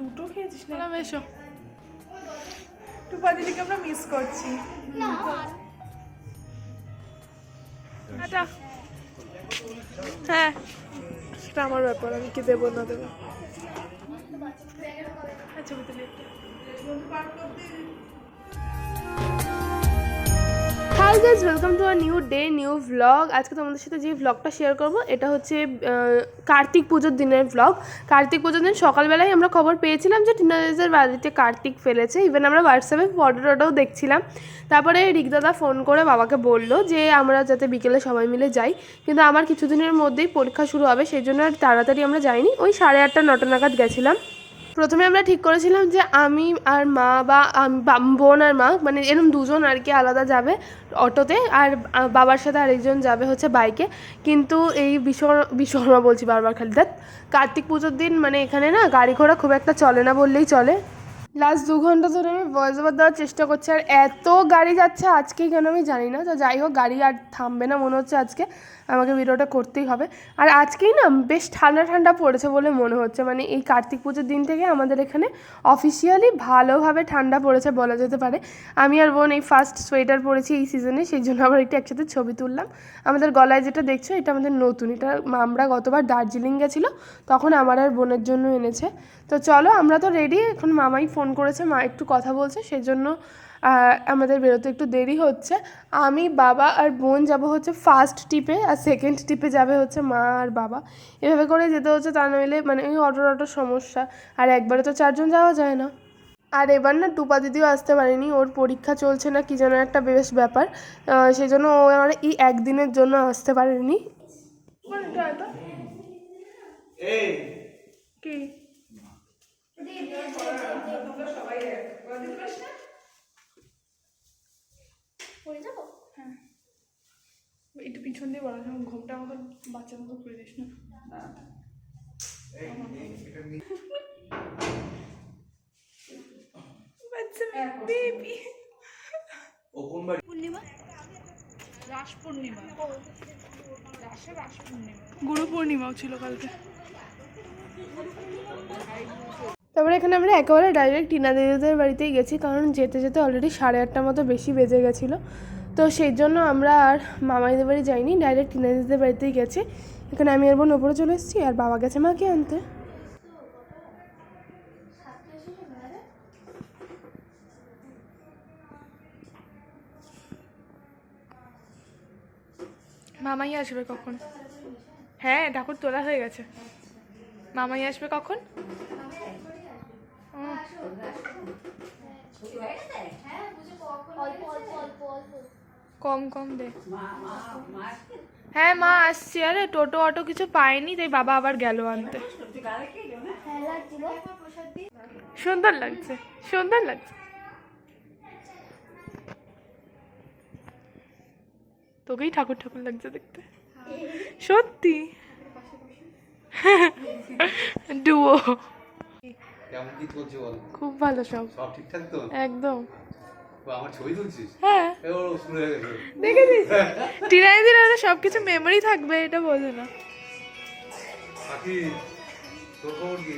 দুটো খেয়েছিস না এসো। টুপা দিদিকে আমরা মিস করছি। হ্যাঁ। সেটা আমার ব্যাপার আমি কি দেবো না দেবো? আচ্ছা hi guys welcome to our new day new vlog আজকে তোমাদের সাথে যে ভ্লগটা শেয়ার করব, এটা হচ্ছে কার্তিক পুজোর দিনের ভ্লগ কার্তিক পুজোর দিন সকালবেলায় আমরা খবর পেয়েছিলাম যে টিনারেজের বাড়িতে কার্তিক ফেলেছে। ইভেন আমরা হোয়াটসঅ্যাপে ফটো টটোও দেখছিলাম। তারপরে রিকদাদা ফোন করে বাবাকে বলল যে আমরা যাতে বিকেলে সবাই মিলে যাই। কিন্তু আমার কিছুদিনের মধ্যেই পরীক্ষা শুরু হবে, সেই জন্য আর তাড়াতাড়ি আমরা যাইনি। ওই সাড়ে আটটা, নটা নাগাদ গেছিলাম। প্রথমে আমরা ঠিক করেছিলাম যে আমি আর মা বা বোন আর মা মানে এরকম দুজন আর কি আলাদা যাবে অটোতে আর বাবার সাথে আরেকজন যাবে হচ্ছে বাইকে। কিন্তু এই বিশ্বকর্মা বিশ্বকর্মা বলছি বারবার খালি। দেখ, কার্তিক পুজোর দিন মানে এখানে না গাড়ি ঘোড়া খুব একটা চলে না বললেই চলে। লাস্ট দু ঘণ্টা ধরে আমি ভয়েস ওভার দেওয়ার চেষ্টা করছি। আর এত গাড়ি যাচ্ছে আজকেই কেন আমি জানি না। তো যাই হোক, গাড়ি আর থামবে না, মনে হচ্ছে আজকে আমাকে ভিডিওটা করতেই হবে। আর আজকেই না বেশ ঠান্ডা ঠান্ডা পড়েছে বলে মনে হচ্ছে। মানে এই কার্তিক পুজোর দিন থেকে আমাদের এখানে অফিসিয়ালি ভালোভাবে ঠান্ডা পড়েছে বলা যেতে পারে। আমি আর বোন এই ফার্স্ট সোয়েটার পরেছি এই সিজনে সেই জন্য আবার একটু একসাথে ছবি তুললাম। আমাদের গলায় যেটা দেখছ, এটা আমাদের নতুন। এটা আমরা গতবার দার্জিলিং গেছিল, তখন আমার আর বোনের জন্য এনেছে। তো চলো আমরা তো রেডি এখন মামাই ফোন করেছে মা একটু কথা বলছে সেই জন্য আমাদের বেরোতে একটু দেরি হচ্ছে। আমি বাবা আর বোন যাব হচ্ছে ফার্স্ট টিপে আর সেকেন্ড টিপে যাবে হচ্ছে মা আর বাবা। এভাবে করে যেতে হচ্ছে তা নইলে মানে ওই অটোর অটোর সমস্যা। আর একবারে তো চারজন যাওয়া যায় না। আর এবার না টুপা দিদিও আসতে পারেনি ওর পরীক্ষা চলছে না কি যেন একটা বেশ ব্যাপার। সেই জন্য ও আমার এই একদিনের জন্য আসতে পারেনি। কি? একটু পিছন দিয়ে বলা যখন ঘুমটা আমাকে বাচ্চার মতো করে দিস না। রাস পূর্ণিমা। রাস পূর্ণিমা। গুরু পূর্ণিমাও ছিল কালকে। তারপরে এখানে আমরা একেবারে ডাইরেক্ট টিনা দিদিদের বাড়িতেই গেছি, কারণ যেতে যেতে অলরেডি সাড়ে আটটার মতো বেশি বেজে গেছিল। তো সেই জন্য আমরা আর মামাইদের বাড়ি যাইনি ডাইরেক্ট টিনা দিদিদের বাড়িতেই গেছি। এখানে আমি আর বোন ওপরে চলে এসেছি, আর বাবা গেছে মাকে আনতে। মামাই আসবে কখন? হ্যাঁ ঠাকুর তোলা হয়ে গেছে। মামাই আসবে কখন? কম কম দে। হ্যাঁ মা আসছি। আরে টোটো অটো কিছু পাইনি তাই বাবা আবার গেল আনতে। সুন্দর লাগছে সুন্দর লাগছে। তোকেই ঠাকুর ঠাকুর লাগছে দেখতে। সত্যি। ডুও কেমন কি চলছে বল? খুব ভালো সব। সব ঠিকঠাক তো? একদম। ও, আমার ছবি তুলছিস? হ্যাঁ। শুরু হয়ে গেছে। দেখেছিস? থাকবে এটা বোঝে না। পাখি তোর খবর কি?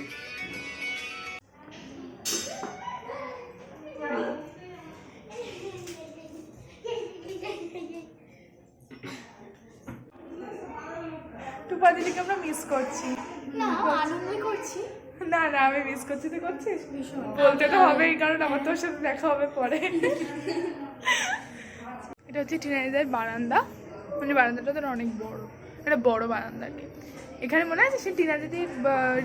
টুপা দিদিকে আমরা মিস করছি। না আনন্দই করছি। না না আমি মিস করছি তুই করছিস? বলতে তো হবেই কারণ আমার তোর সাথে দেখা হবে পরে। এটা হচ্ছে টিনাইজের বারান্দা। মানে বারান্দাটা তো অনেক বড়। এটা বড় বারান্দা আর কি। এখানে মনে আছে সে টিনা দিদি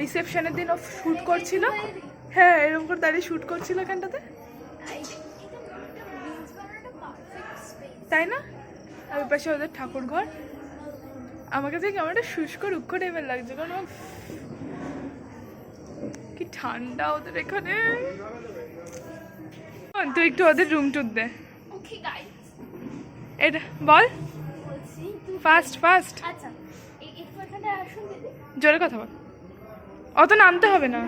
রিসেপশনের দিন ও শ্যুট করছিল? হ্যাঁ এরকম করে দাঁড়িয়ে শ্যুট করছিল এখানটাতে? তাই না? আর পাশে ওদের ঠাকুর ঘর আমার কাছে কেমন একটা শুষ্ক রুক্ষ টাইপের লাগছে কারণ ঠান্ডা ওদের এখানে। শোন, তুই একটু ওদের রুম টুর দে। এটা বল। ফাস্ট ফাস্ট আচ্ছা দিদি। জোরে কথা বল। অত নামতে হবে না।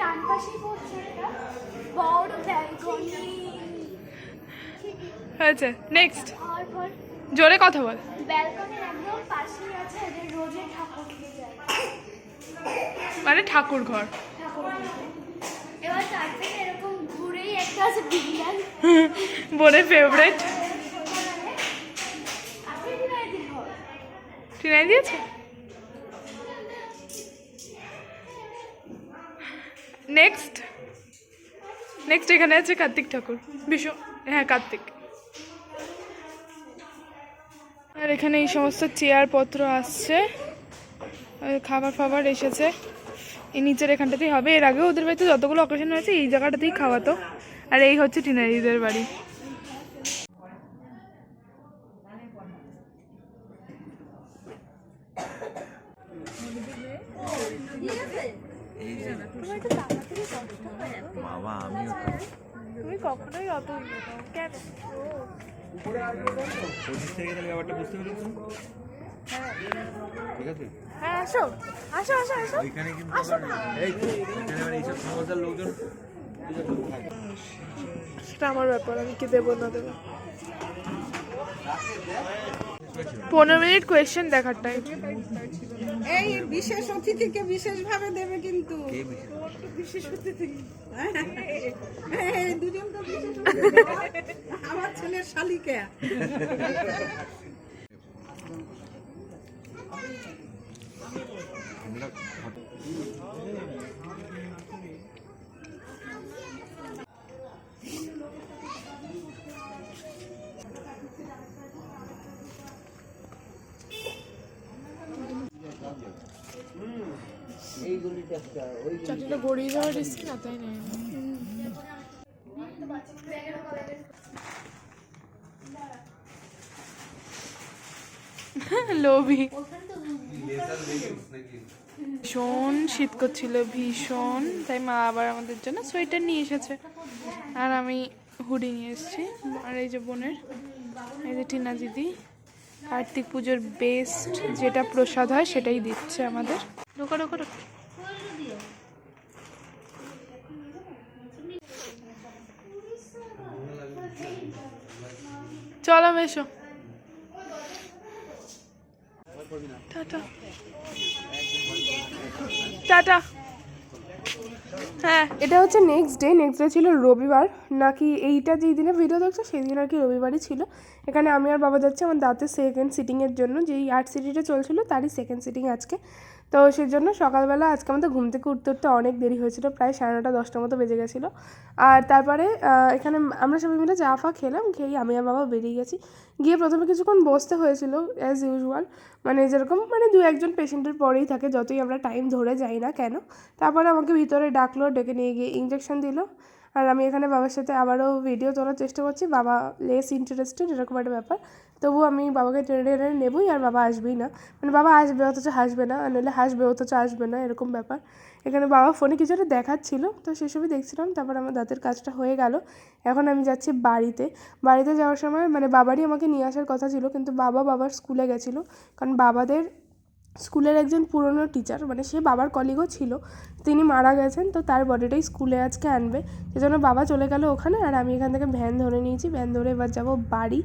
ডান পড়ছে একটা বড় ব্যালকনি। হয়েছে নেক্সট জোরে কথা বল। মানে ঠাকুর ঘর। বোনের ফেভারেট টিনাই দিয়েছে? নেক্সট নেক্সট এখানে আছে কার্তিক ঠাকুর। বিশ্ব হ্যাঁ কার্তিক। আর এখানে এই সমস্ত চেয়ার পত্র আসছে খাবার ফাবার এসেছে। এই নিচের এখানটাতেই হবে। এর আগেও ওদের বাড়িতে যতগুলো অকেশন হয়েছে এই জায়গাটাতেই খাওয়াতো আর এই হচ্ছে টিনারিদের বাড়ি। বাবা আমিও তুমি কখনোই অত কেন? পঁচিশ থেকে তাহলে ব্যাপারটা বুঝতে পেরেছ? ঠিক আছে? হ্যাঁ আসো। আসো আসো আসো। ওইখানে কিন্তু এই তো, ওইখানে এইসব সমস্যার লোকজন। পূজা করতে থাকে। সেটা আমার ব্যাপার আমি কি দেবো না দেবো? পনেরো মিনিট কোয়েশ্চেন দেখার টাইম এই বিশেষ অতিথিকে বিশেষভাবে দেবে কিন্তু। কে বেশি? এই দুজন তো বিশেষ অতিথি। ছেলের শালিকা। চাকরিটা গড়িয়ে যাওয়ার রিস্ক না তাই না? লোভি। ভীষণ শীত করছিল ভীষণ। তাই মা আবার আমাদের জন্য সোয়েটার নিয়ে এসেছে। আর আমি হুডি নিয়ে এসেছি। আর এই যে বোনের এই যে টিনা দিদি কার্তিক পুজোর বেস্ট যেটা প্রসাদ হয় সেটাই দিচ্ছে আমাদের। ঢোকো ঢোকো ঢোকো। চলো এসো টাটা। হ্যাঁ। এটা হচ্ছে নেক্সট ডে নেক্সট ডে ছিল রবিবার। নাকি এইটা যেই দিনে ভিডিও দেখছ, সেই দিন আর কি রবিবারই ছিল। এখানে আমি আর বাবা যাচ্ছি, আমার দাঁতের সেকেন্ড সিটিংয়ের জন্য। যেই আর্ট সিটিটা চলছিল, তারই সেকেন্ড সিটিং আজকে। তো সেই জন্য সকালবেলা আজকে আমাদের ঘুম থেকে উঠতে উঠতে অনেক দেরি হয়েছিল, প্রায় সাড়ে নটা, দশটার মতো বেজে গেছিল। আর তারপরে এখানে আমরা সবাই মিলে চা ফা খেলাম খেয়েই আমি আর বাবা বেরিয়ে গেছি। গিয়ে প্রথমে কিছুক্ষণ বসতে হয়েছিল অ্যাজ ইউজুয়াল মানে যেরকম মানে দু একজন পেশেন্টের পরেই থাকে, যতই আমরা টাইম ধরে যাই না কেন। তারপরে আমাকে ভিতরে ডাকলো, ডেকে নিয়ে গিয়ে ইঞ্জেকশন দিল। আর আমি এখানে বাবার সাথে আবারও ভিডিও তোলার চেষ্টা করছি। বাবা লেস ইন্টারেস্টেড এরকম একটা ব্যাপার। তবু আমি বাবাকে টেনে টেনে নেবই আর বাবা আসবেই না। মানে বাবা আসবে, অথচ হাসবে না, আর নইলে হাসবে, অথচ আসবে না, এরকম ব্যাপার। এখানে বাবা ফোনে কিছু একটা দেখাচ্ছিল, তো সেসবই দেখছিলাম। তারপর আমার দাঁতের কাজটা হয়ে গেল। এখন আমি যাচ্ছি বাড়িতে। বাড়িতে যাওয়ার সময় মানে বাবারই আমাকে নিয়ে আসার কথা ছিল, কিন্তু বাবা বাবার স্কুলে গেছিল। কারণ বাবাদের স্কুলের একজন পুরনো টিচার মানে সে বাবার কলিগও ছিল। তিনি মারা গেছেন, তো তার বডিটাই স্কুলে আজকে আনবে। সেজন্য বাবা চলে গেল ওখানে, আর আমি এখান থেকে ভ্যান ধরে নিয়েছি। ভ্যান ধরে এবার যাব বাড়ি।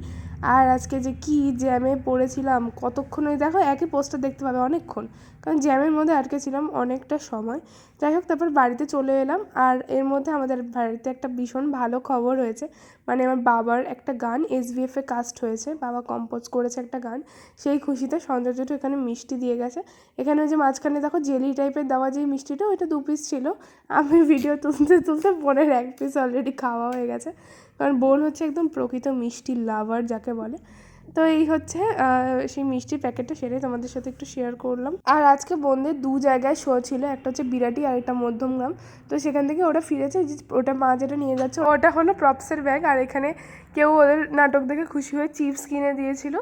আর আজকে যে কি জ্যামে পড়েছিলাম, কতক্ষণ ওই দেখো একই পোস্টার দেখতে পাবে অনেকক্ষণ। কারণ জ্যামের মধ্যে আটকে ছিলাম অনেকটা সময়। যাই হোক, তারপর বাড়িতে চলে এলাম। আর এর মধ্যে আমাদের বাড়িতে একটা ভীষণ ভালো খবর হয়েছে মানে আমার বাবার একটা গান এসভিএফ এ কাস্ট হয়েছে। বাবা কম্পোজ করেছে একটা গান। সেই খুশিতে জেঠু এখানে মিষ্টি দিয়ে গেছে। এখানে ওই যে মাঝখানে দেখো জেলি টাইপের দেওয়া যে মিষ্টিটা, ওইটা দু পিস ছিল। আমি ভিডিও তুলতে তুলতে বোনের এক পিস অলরেডি খাওয়া হয়ে গেছে। কারণ বোন হচ্ছে একদম প্রকৃত মিষ্টি লাভার যাকে বলে। তো এই হচ্ছে সেই মিষ্টির প্যাকেটটা সেটাই তোমাদের সাথে একটু শেয়ার করলাম। আর আজকে বোনদের দু জায়গায় শো ছিল। একটা হচ্ছে বিরাটি আর একটা মধ্যমগ্রাম তো সেখান থেকে ওরা ফিরেছে। ওটা মা যেটা নিয়ে যাচ্ছে, ওটা হলো প্রপসের ব্যাগ আর এখানে কেউ ওদের নাটক দেখে খুশি হয়ে চিপস কিনে দিয়েছিল।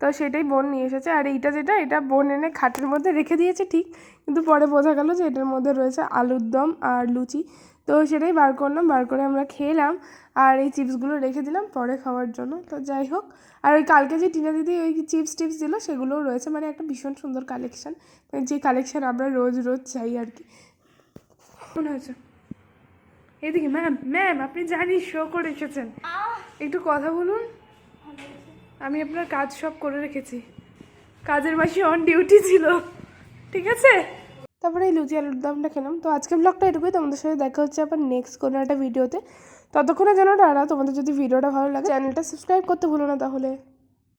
তো সেটাই বোন নিয়ে এসেছে। আর এইটা যেটা, এটা বোন এনে খাটের মধ্যে রেখে দিয়েছে ঠিক। কিন্তু পরে বোঝা গেল যে এটার মধ্যে রয়েছে আলুর দম আর লুচি। তো সেটাই বার করলাম, বার করে আমরা খেলাম আর এই চিপসগুলো রেখে দিলাম পরে খাওয়ার জন্য। তো যাই হোক, আর ওই কালকে যে টিনা দিদি ওই চিপস টিপস দিল, সেগুলোও রয়েছে। মানে একটা ভীষণ সুন্দর কালেকশন যে কালেকশান আমরা রোজ রোজ চাই আর কি। মনে হয়েছে? এদিকে ম্যাম ম্যাম আপনি জানি শো করে এসেছেন। একটু কথা বলুন। আমি আপনার কাজ সব করে রেখেছি। কাজের মাসি অন ডিউটি ছিল। ঠিক আছে? তারপরে এই লুচি আলুর দমটা খেলাম। তো আজকের ব্লগটা এটুকুই। তোমাদের সাথে দেখা হচ্ছে আবার নেক্সট কোনো একটা ভিডিওতে ততক্ষণে যেন টানা তোমাদের যদি ভিডিওটা ভালো লাগে চ্যানেলটা সাবস্ক্রাইব করতে ভুলো না তাহলে।